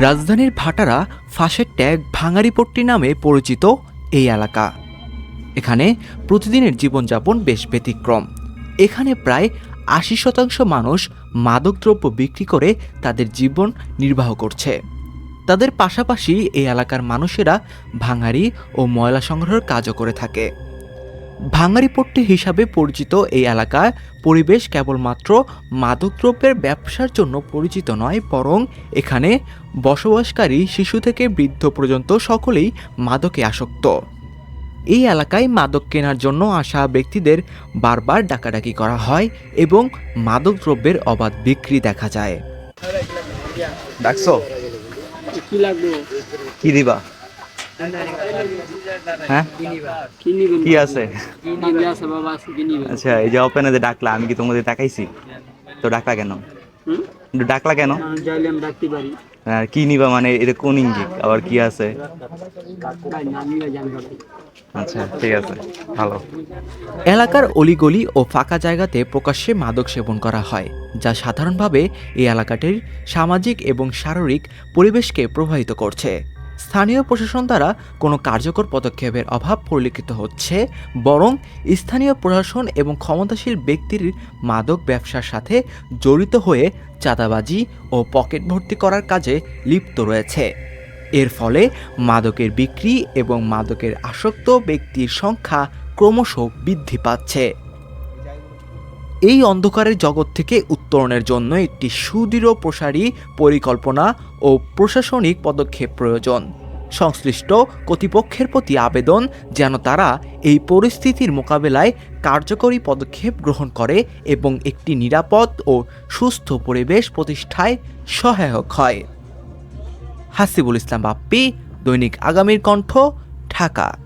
রাজধানীর ভাটারা ফাঁসের ট্যাগ ভাঙারিপট্টি নামে পরিচিত এই এলাকা। এখানে প্রতিদিনের জীবনযাপন বেশ ব্যতিক্রম। এখানে প্রায় আশি শতাংশ মানুষ মাদকদ্রব্য বিক্রি করে তাদের জীবন নির্বাহ করছে। তাদের পাশাপাশি এই এলাকার মানুষেরা ভাঙারি ও ময়লা সংগ্রহের কাজও করে থাকে। ভাঙারিপট্টি হিসাবে পরিচিত এই এলাকায় পরিবেশ কেবলমাত্র মাদকদ্রব্যের ব্যবসার জন্য পরিচিত নয় বরং এখানে বসবাসকারী শিশু থেকে বৃদ্ধ পর্যন্ত সকলেই মাদকে আসক্ত। এই এলাকায় মাদক কেনার জন্য আসা ব্যক্তিদের বারবার ডাকাডাকি করা হয় এবং মাদকদ্রব্যের অবাধ বিক্রি দেখা যায়। ডাকছো? কি লাগবে? কি দিবা? হ্যাঁ? কি আছে? কি আছে বাবা আছে কি নিবেন আচ্ছা এই যে ওপেনে যে ডাকলা আমি কি তোমাদের দেখাইছি? তো ডাকলা কেন? কিন্তু ডাকলা কেন? আর কি নিবা মানে এটা কোন ইঙ্গিত? আবার কি আছে? আচ্ছা ঠিক আছে ভালো। এলাকার অলিগলি ও ফাঁকা জায়গাতে প্রকাশ্যে মাদক সেবন করা হয় যা সাধারণভাবে এই এলাকাটির সামাজিক এবং শারীরিক পরিবেশকে প্রভাবিত করছে। স্থানীয় প্রশাসন দ্বারা কোনো কার্যকর পদক্ষেপের অভাব পরিলক্ষিত হচ্ছে, বরং স্থানীয় প্রশাসন এবং ক্ষমতাশীল ব্যক্তির মাদক ব্যবসার সাথে জড়িত হয়ে চাঁদাবাজি ও পকেট ভর্তি করার কাজে লিপ্ত রয়েছে। এর ফলে মাদকের বিক্রি এবং মাদকের আসক্ত ব্যক্তির সংখ্যা ক্রমশ বৃদ্ধি পাচ্ছে। এই অন্ধকারের জগৎ থেকে উত্তরণের জন্য একটি সুদৃঢ় প্রসারী পরিকল্পনা ও প্রশাসনিক পদক্ষেপ প্রয়োজন। সংশ্লিষ্ট কর্তৃপক্ষের প্রতি আবেদন যেন তারা এই পরিস্থিতির মোকাবেলায় কার্যকরী পদক্ষেপ গ্রহণ করে এবং একটি নিরাপদ ও সুস্থ পরিবেশ প্রতিষ্ঠায় সহায়ক হয়। হাসিবুল ইসলাম বাপ্পি, দৈনিক আগামীর কণ্ঠ, ঢাকা।